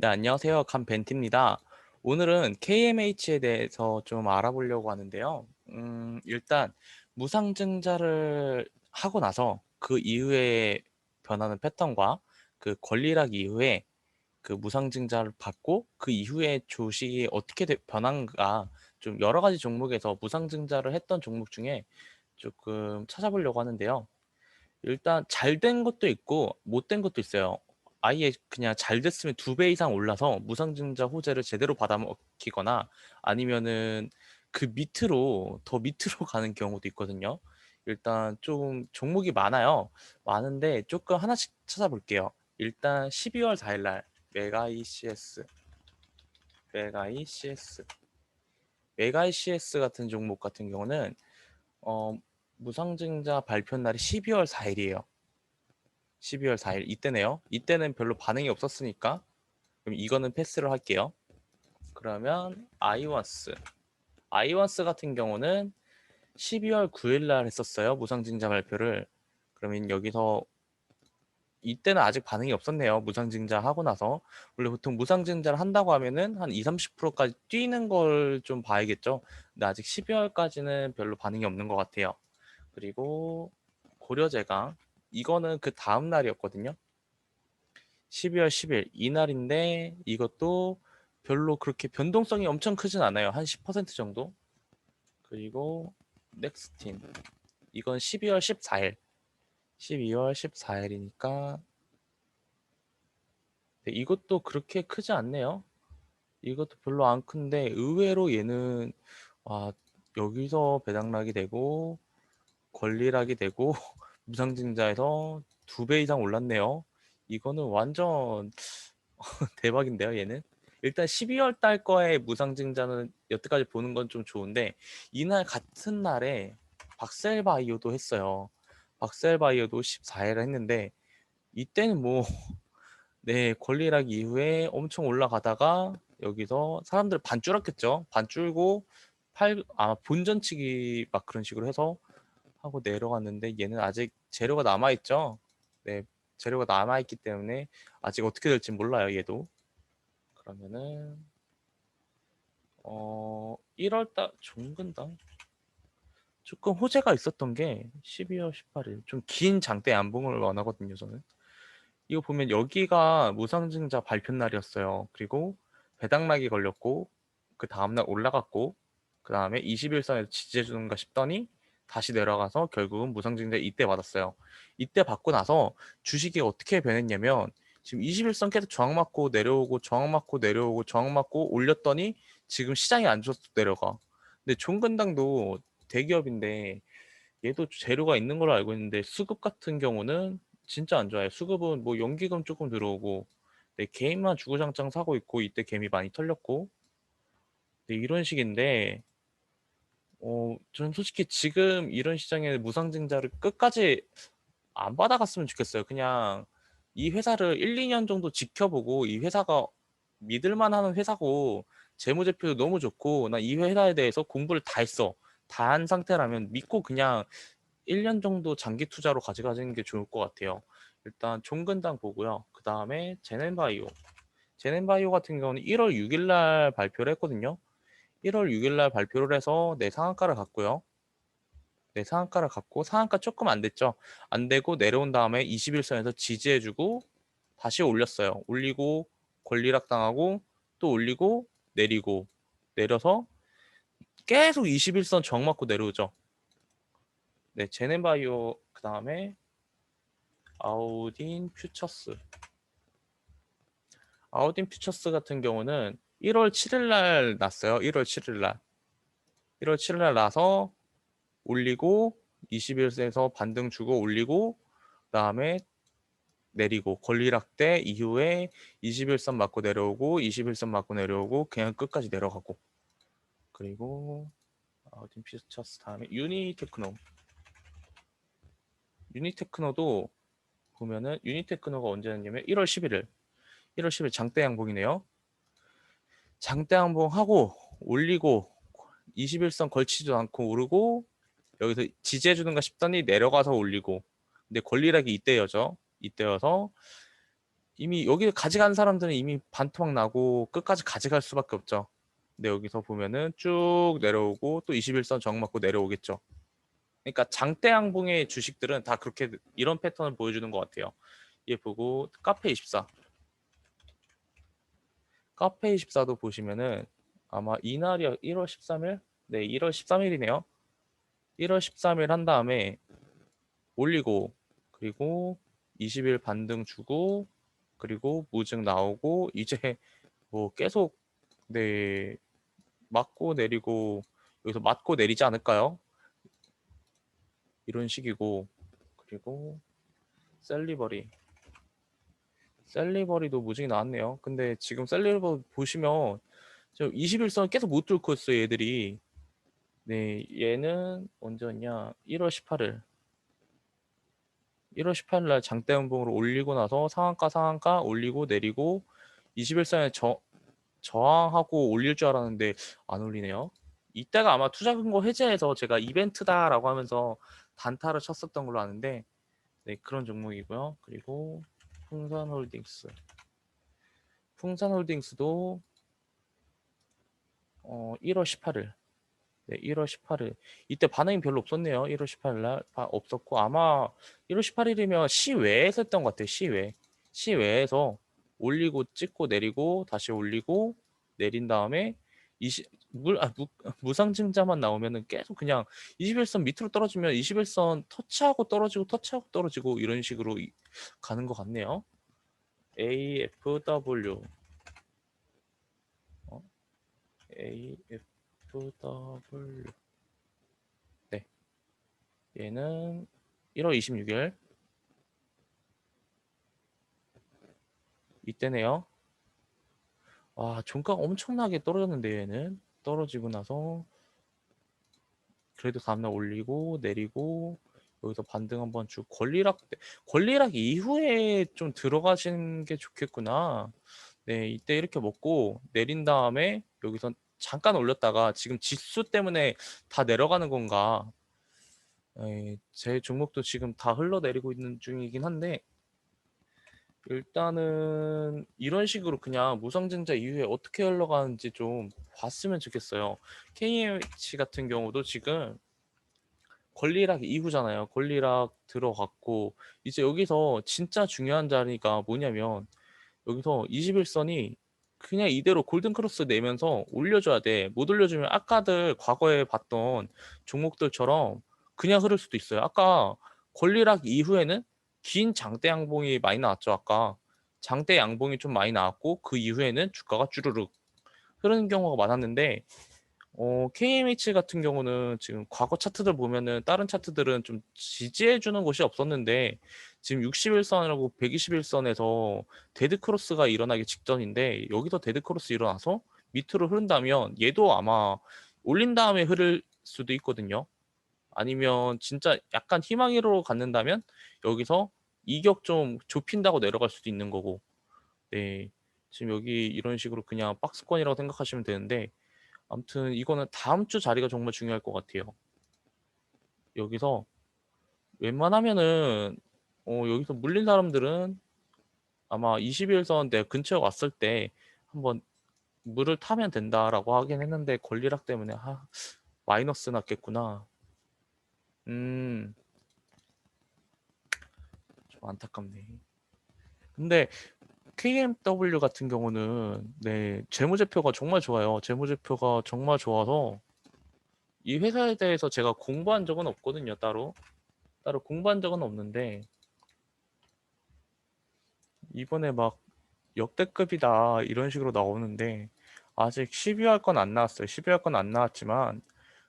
네, 안녕하세요. 감벤티입니다. 오늘은 KMH에 대해서 좀 알아보려고 하는데요. 음, 일단 무상증자를 하고 나서 그 이후에 변하는 패턴과 그 권리락 이후에 그 무상증자를 받고 그 이후에 주식이 어떻게 되- 변한가 좀 여러 가지 종목에서 무상증자를 했던 종목 중에 조금 찾아보려고 하는데요. 일단 잘 된 것도 있고 못 된 것도 있어요. 아예 그냥 잘 됐으면 두배 이상 올라서 무상증자 호재를 제대로 받아먹히거나 아니면은 그 밑으로 더 밑으로 가는 경우도 있거든요. 일단 좀 종목이 많아요. 많은데 조금 하나씩 찾아볼게요. 일단 12월 4일 날 메가이 CS 메가이 CS 메가이 CS 같은 종목 같은 경우는 어, 무상증자 발표 날이 12월 4일이에요. 12월 4일 이때네요. 이때는 별로 반응이 없었으니까 그럼 이거는 패스를 할게요. 그러면 아이원스 아이원스 같은 경우는 12월 9일 날 했었어요. 무상증자 발표를. 그러면 여기서 이때는 아직 반응이 없었네요. 무상증자 하고 나서 원래 보통 무상증자를 한다고 하면은 한 2, 30%까지 뛰는 걸 좀 봐야겠죠. 근데 아직 12월까지는 별로 반응이 없는 것 같아요. 그리고 고려제강 이거는 그 다음 날이었거든요. 12월 10일 이날인데 이것도 별로 그렇게 변동성이 엄청 크진 않아요. 한 10% 정도. 그리고 넥스틴 이건 12월 14일 12월 14일이니까 네, 이것도 그렇게 크지 않네요. 이것도 별로 안 큰데 의외로 얘는 와 여기서 배당락이 되고 권리락이 되고 무상증자에서 두 배 이상 올랐네요. 이거는 완전 대박인데요, 얘는. 일단 12월 달 거에 무상증자는 여태까지 보는 건 좀 좋은데 이날 같은 날에 박셀바이오도 했어요. 박셀바이오도 14일 했는데 이때는 뭐 네, 권리락 이후에 엄청 올라가다가 여기서 사람들 반 줄었겠죠. 반 줄고 팔 아마 본전치기 막 그런 식으로 해서 하고 내려갔는데 얘는 아직 재료가 남아 있죠. 네, 재료가 남아 있기 때문에 아직 어떻게 될지 몰라요. 얘도. 그러면은 어 1월 달 종근당 조금 호재가 있었던 게 12월 18일 좀 긴 장대 양봉을 원하거든요. 저는 이거 보면 여기가 무상증자 발표 날이었어요. 그리고 배당락이 걸렸고 그 다음날 올라갔고 그 다음에 21선에서 지지해주는가 싶더니 다시 내려가서 결국은 무상증자 이때 받았어요. 이때 받고 나서 주식이 어떻게 변했냐면 지금 21선 계속 저항 맞고 내려오고 저항 맞고 내려오고 저항 맞고 올렸더니 지금 시장이 안 좋아서 내려가. 근데 종근당도 대기업인데 얘도 재료가 있는 걸로 알고 있는데 수급 같은 경우는 진짜 안 좋아요. 수급은 뭐 연기금 조금 들어오고 네, 개인만 주구장창 사고 있고 이때 개미 많이 털렸고 네, 이런 식인데 어, 저는 솔직히 지금 이런 시장에 무상증자를 끝까지 안 받아갔으면 좋겠어요. 그냥 이 회사를 1, 2년 정도 지켜보고 이 회사가 믿을만 하는 회사고 재무제표도 너무 좋고 나 이 회사에 대해서 공부를 다 했어. 다 한 상태라면 믿고 그냥 1년 정도 장기 투자로 가져가는 게 좋을 것 같아요. 일단 종근당 보고요. 그 다음에 제넨바이오. 제넨바이오 같은 경우는 1월 6일 날 발표를 했거든요. 1월 6일 날 발표를 해서 내 상한가를 갔고요. 내 상한가를 갔고 상한가 조금 안 됐죠. 안 되고 내려온 다음에 21선에서 지지해주고 다시 올렸어요. 올리고 권리락 당하고 또 올리고 내리고 내려서 계속 21선 정 맞고 내려오죠. 네, 제넨바이오 그 다음에 아우딘 퓨처스. 아우딘 퓨처스 같은 경우는 1월 7일 날 났어요. 1월 7일 날. 1월 7일 날 나서 올리고 21세에서 반등 주고 올리고 그다음에 내리고 권리락 때 이후에 21선 맞고 내려오고 21선 맞고 내려오고 그냥 끝까지 내려가고 그리고 아우딘 퓨처스 다음에 유니테크노 유니테크노도 보면은 유니테크노가 언제 였냐면 1월 11일 1월 10일 장대 양봉이네요. 장대 양봉하고 올리고 21선 걸치지도 않고 오르고 여기서 지지해 주는가 싶더니 내려가서 올리고 근데 권리락이 이때여죠. 이때여서 이미 여기 가져간 사람들은 이미 반토막 나고 끝까지 가져갈 수밖에 없죠. 근데 여기서 보면은 쭉 내려오고 또 21선 정 맞고 내려오겠죠. 그러니까 장대 양봉의 주식들은 다 그렇게 이런 패턴을 보여주는 것 같아요. 얘 보고 카페 24 카페 24도 보시면은 아마 이날이 1월 13일? 네, 1월 13일이네요. 1월 13일 한 다음에 올리고 그리고 20일 반등 주고 그리고 무증 나오고 이제 뭐 계속 네 맞고 내리고 여기서 맞고 내리지 않을까요? 이런 식이고 그리고 셀리버리 셀리버리도 무증이 나왔네요. 근데 지금 셀리버리 보시면 저 21선 계속 못 뚫고 있어요, 얘들이. 네, 얘는 언제였냐? 1월 18일. 1월 18일 날 장대 연봉으로 올리고 나서 상한가 상한가 올리고 내리고 21선에 저 저항하고 올릴 줄 알았는데 안 올리네요. 이때가 아마 투자 금고 해제해서 제가 이벤트다라고 하면서 단타를 쳤었던 걸로 아는데 네, 그런 종목이고요. 그리고 풍산홀딩스. 풍산홀딩스도 어, 1월 18일. 네, 1월 18일. 이때 반응이 별로 없었네요. 1월 18일 날 없었고 아마 1월 18일이면 시외에서 했던 것 같아요. 시외. 시외에서 올리고 찍고 내리고 다시 올리고 내린 다음에 20, 물, 아, 무, 무상증자만 나오면은 계속 그냥 21선 밑으로 떨어지면 21선 터치하고 떨어지고 터치하고 떨어지고 이런 식으로 이- 가는 것 같네요. AFW 어? AFW 네 얘는 1월 26일 이때네요. 와, 종가가 엄청나게 떨어졌는데 얘는 떨어지고 나서 그래도 다음날 올리고 내리고 여기서 반등 한번 쭉 권리락 때- 권리락 이후에 좀 들어가시는 게 좋겠구나. 네, 이때 이렇게 먹고 내린 다음에 여기서 잠깐 올렸다가 지금 지수 때문에 다 내려가는 건가? 에이, 제 종목도 지금 다 흘러내리고 있는 중이긴 한데 일단은 이런 식으로 그냥 무상증자 이후에 어떻게 흘러가는지 좀 봤으면 좋겠어요. KH 같은 경우도 지금 권리락 이후잖아요. 권리락 들어갔고 이제 여기서 진짜 중요한 자리가 뭐냐면 여기서 21선이 그냥 이대로 골든 크로스 내면서 올려줘야 돼. 못 올려주면 아까들 과거에 봤던 종목들처럼 그냥 흐를 수도 있어요. 아까 권리락 이후에는 긴 장대 양봉이 많이 나왔죠. 아까 장대 양봉이 좀 많이 나왔고 그 이후에는 주가가 쭈르륵 흐르는 경우가 많았는데 어, KMH 같은 경우는 지금 과거 차트들 보면은 다른 차트들은 좀 지지해 주는 곳이 없었는데 지금 61선이라고 121선에서 데드 크로스가 일어나기 직전인데 여기서 데드 크로스 일어나서 밑으로 흐른다면 얘도 아마 올린 다음에 흐를 수도 있거든요. 아니면 진짜 약간 희망으로 갖는다면 여기서 이격 좀 좁힌다고 내려갈 수도 있는 거고. 네. 지금 여기 이런 식으로 그냥 박스권이라고 생각하시면 되는데 아무튼 이거는 다음 주 자리가 정말 중요할 것 같아요. 여기서 웬만하면은 어, 여기서 물린 사람들은 아마 21선 내 근처에 왔을 때 한번 물을 타면 된다라고 하긴 했는데 권리락 때문에 아, 마이너스 났겠구나. 음, 좀 안타깝네. 근데 KMW 같은 경우는 네 재무제표가 정말 좋아요. 재무제표가 정말 좋아서 이 회사에 대해서 제가 공부한 적은 없거든요. 따로 따로 공부한 적은 없는데 이번에 막 역대급이다 이런 식으로 나오는데 아직 12월 건 안 나왔어요. 12월 건 안 나왔지만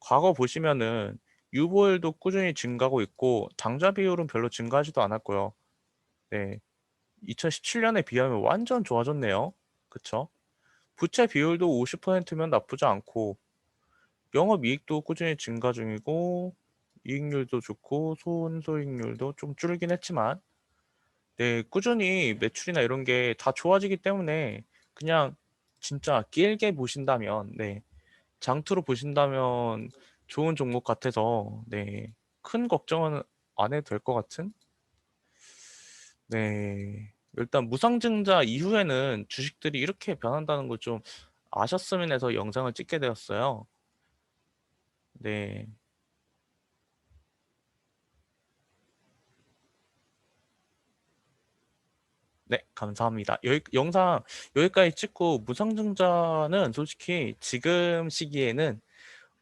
과거 보시면은 유보율도 꾸준히 증가하고 있고 당좌 비율은 별로 증가하지도 않았고요. 네. 2017년에 비하면 완전 좋아졌네요. 그쵸? 부채 비율도 50%면 나쁘지 않고 영업이익도 꾸준히 증가 중이고 이익률도 좋고 손소익률도 좀 줄긴 했지만 네, 꾸준히 매출이나 이런 게 다 좋아지기 때문에 그냥 진짜 길게 보신다면 네, 장투로 보신다면 좋은 종목 같아서 네, 큰 걱정은 안 해도 될 것 같은 네, 일단 무상증자 이후에는 주식들이 이렇게 변한다는 걸 좀 아셨으면 해서 영상을 찍게 되었어요. 네. 네, 감사합니다. 여기, 영상 여기까지 찍고 무상증자는 솔직히 지금 시기에는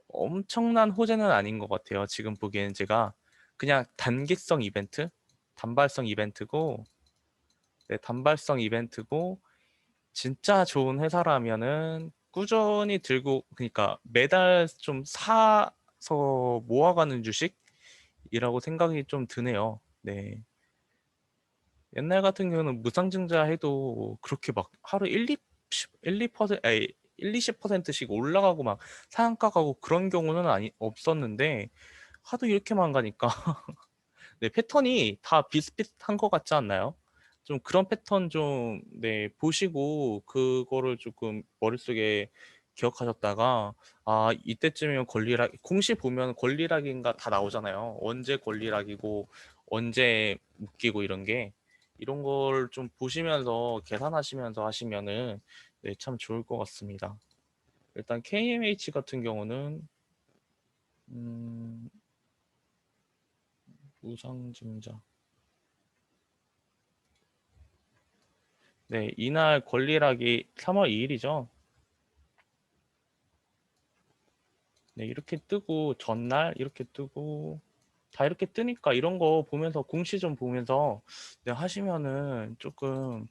엄청난 호재는 아닌 것 같아요. 지금 보기에는 제가 그냥 단기성 이벤트, 단발성 이벤트고, 네, 단발성 이벤트고, 진짜 좋은 회사라면은 꾸준히 들고, 그러니까 매달 좀 사서 모아가는 주식이라고 생각이 좀 드네요. 네. 옛날 같은 경우는 무상증자 해도 그렇게 막 하루 1, 2, 1, 2%, 아니, 1, 20%씩 올라가고 막 상한가 가고 그런 경우는 아니 없었는데 하도 이렇게만 가니까 네, 패턴이 다 비슷비슷한 것 같지 않나요? 좀 그런 패턴 좀 네, 보시고 그거를 조금 머릿속에 기억하셨다가 아 이때쯤이면 권리락 공시 보면 권리락인가 다 나오잖아요. 언제 권리락이고 언제 묶이고 이런 게 이런 걸 좀 보시면서 계산하시면서 하시면은 네, 참 좋을 것 같습니다. 일단 KMH 같은 경우는 음, 무상증자 네, 이날 권리락이 3월 2일이죠. 네, 이렇게 뜨고 전날 이렇게 뜨고 다 이렇게 뜨니까 이런 거 보면서 공시 좀 보면서 네, 하시면은 조금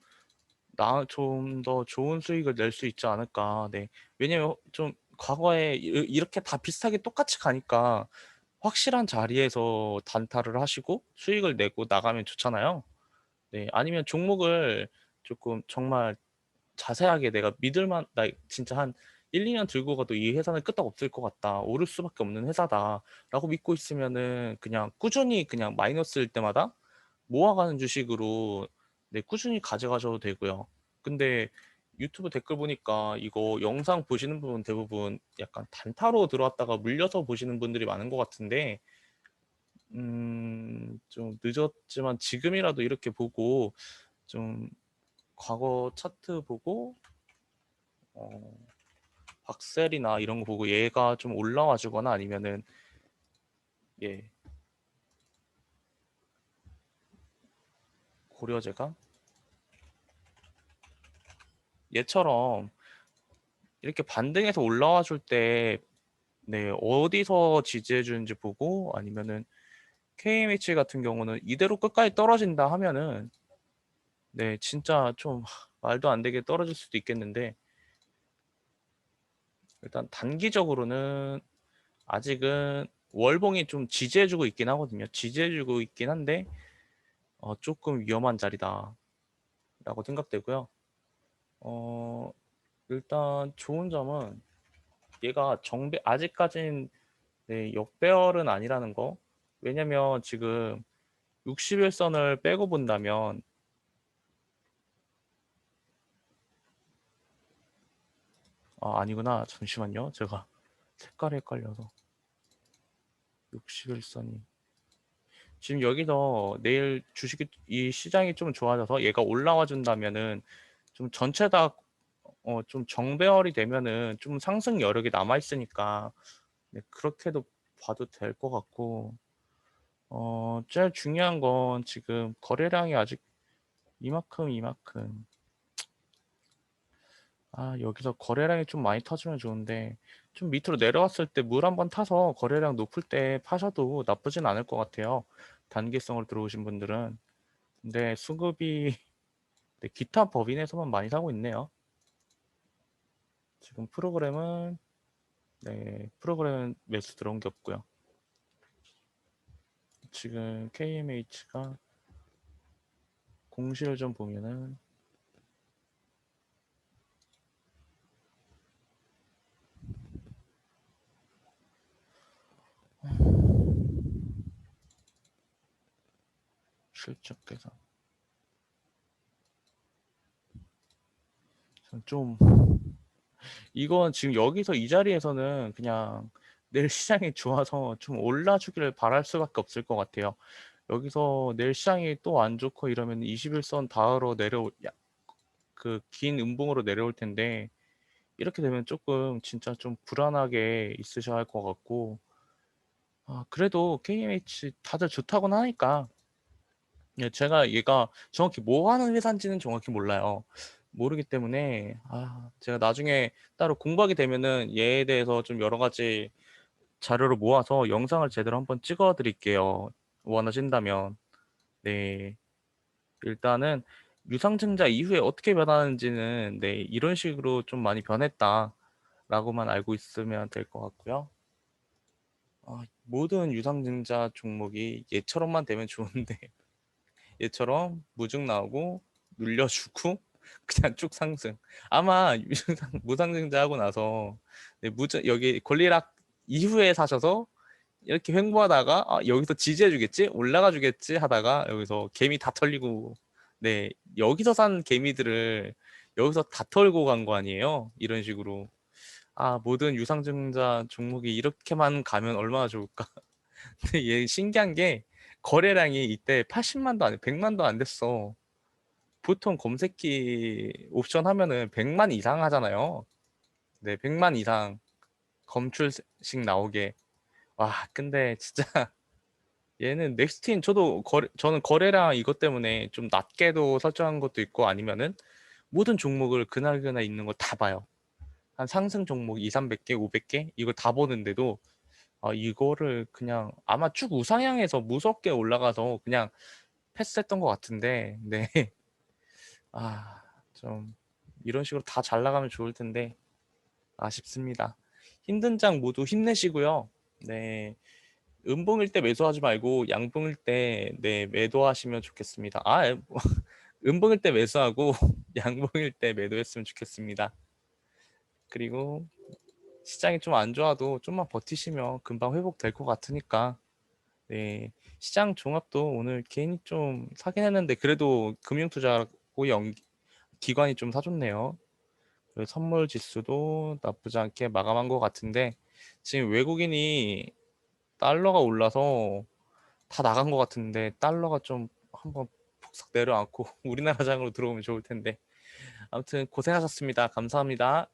나 좀 더 좋은 수익을 낼 수 있지 않을까. 네. 왜냐면 좀 과거에 이- 이렇게 다 비슷하게 똑같이 가니까 확실한 자리에서 단타를 하시고 수익을 내고 나가면 좋잖아요. 네. 아니면 종목을 조금 정말 자세하게 내가 믿을 만 나 진짜 한 1, 2년 들고 가도 이 회사는 끄떡 없을 것 같다. 오를 수밖에 없는 회사다라고 믿고 있으면은 그냥 꾸준히 그냥 마이너스일 때마다 모아가는 주식으로 네, 꾸준히 가져가셔도 되고요. 근데 유튜브 댓글 보니까 이거 영상 보시는 분은 대부분 약간 단타로 들어왔다가 물려서 보시는 분들이 많은 것 같은데 음, 좀 늦었지만 지금이라도 이렇게 보고 좀 과거 차트 보고 어, 박셀이나 이런 거 보고 얘가 좀 올라와 주거나 아니면은 예 고려제가 얘처럼 이렇게 반등해서 올라와 줄때 네, 어디서 지지해 주는지 보고 아니면은 KMH 같은 경우는 이대로 끝까지 떨어진다 하면은 네, 진짜 좀 말도 안 되게 떨어질 수도 있겠는데 일단 단기적으로는 아직은 월봉이 좀 지지해주고 있긴 하거든요. 지지해주고 있긴 한데 어, 조금 위험한 자리다라고 생각되고요. 어, 일단 좋은 점은 얘가 정배 아직까진 네, 역배열은 아니라는 거. 왜냐면 지금 60일선을 빼고 본다면 아, 아니구나. 잠시만요. 제가 색깔이 헷갈려서 60일선이 지금 여기서 내일 주식이 이 시장이 좀 좋아져서 얘가 올라와 준다면은 좀 전체 다 어, 좀 정배열이 되면은 좀 상승 여력이 남아 있으니까 네, 그렇게도 봐도 될 것 같고. 어, 제일 중요한 건 지금 거래량이 아직 이만큼 이만큼 아 여기서 거래량이 좀 많이 터지면 좋은데 좀 밑으로 내려왔을 때 물 한번 타서 거래량 높을 때 파셔도 나쁘진 않을 것 같아요. 단기성으로 들어오신 분들은 근데 수급이 네, 기타 법인에서만 많이 사고 있네요. 지금 프로그램은 네 프로그램 매수 들어온 게 없고요. 지금 KMH가 공시를 좀 보면은 실적 계산 좀 이건 지금 여기서 이 자리에서는 그냥 내일 시장이 좋아서 좀 올라주기를 바랄 수밖에 없을 것 같아요. 여기서 내일 시장이 또 안 좋고 이러면 21선 닿으러 내려올 그 긴 음봉으로 내려올 텐데 이렇게 되면 조금 진짜 좀 불안하게 있으셔야 할 것 같고 아 그래도 KMH 다들 좋다고는 하니까 예 제가 얘가 정확히 뭐 하는 회사인지는 정확히 몰라요. 모르기 때문에 아 제가 나중에 따로 공부하게 되면은 얘에 대해서 좀 여러 가지 자료를 모아서 영상을 제대로 한번 찍어 드릴게요. 원하신다면. 네. 일단은 유상증자 이후에 어떻게 변하는지는 네 이런 식으로 좀 많이 변했다라고만 알고 있으면 될 것 같고요. 아 모든 유상증자 종목이 얘처럼만 되면 좋은데 얘처럼 무증 나오고 눌려주고 그냥 쭉 상승. 아마 무상증자 하고 나서 네 무증 여기 권리락 이후에 사셔서 이렇게 횡보하다가 '아 여기서 지지해 주겠지? 올라가 주겠지?' 하다가 여기서 개미 다 털리고 네 여기서 산 개미들을 여기서 다 털고 간 거 아니에요? 이런 식으로. 아 모든 유상증자 종목이 이렇게만 가면 얼마나 좋을까. 근데 얘 신기한 게 거래량이 이때 80만도 안 100만도 안 됐어. 보통 검색기 옵션 하면은 100만 이상 하잖아요. 네 100만 이상 검출식 나오게. 와 근데 진짜 얘는 넥스트인 저도 거래 저는 거래량 이것 때문에 좀 낮게도 설정한 것도 있고 아니면은 모든 종목을 그날그날 있는 걸다 봐요. 한 상승 종목 200-300개, 500개 이걸 다 보는데도 아 이거를 그냥 아마 쭉 우상향해서 무섭게 올라가서 그냥 패스했던 것 같은데 네. 아 좀 이런 식으로 다 잘 나가면 좋을 텐데 아쉽습니다. 힘든 장 모두 힘내시고요. 네. 음봉일 때 매수하지 말고 양봉일 때 네 매도하시면 좋겠습니다. 아뭐 음봉일 때 매수하고 양봉일 때 매도했으면 좋겠습니다. 그리고 시장이 좀 안 좋아도 좀만 버티시면 금방 회복될 것 같으니까 네 시장 종합도 오늘 개인이 좀 사긴 했는데 그래도 금융투자고 연 기관이 좀 사줬네요. 그리고 선물 지수도 나쁘지 않게 마감한 것 같은데 지금 외국인이 달러가 올라서 다 나간 것 같은데 달러가 좀 한번 폭삭 내려앉고 우리나라 장으로 들어오면 좋을 텐데 아무튼 고생하셨습니다. 감사합니다.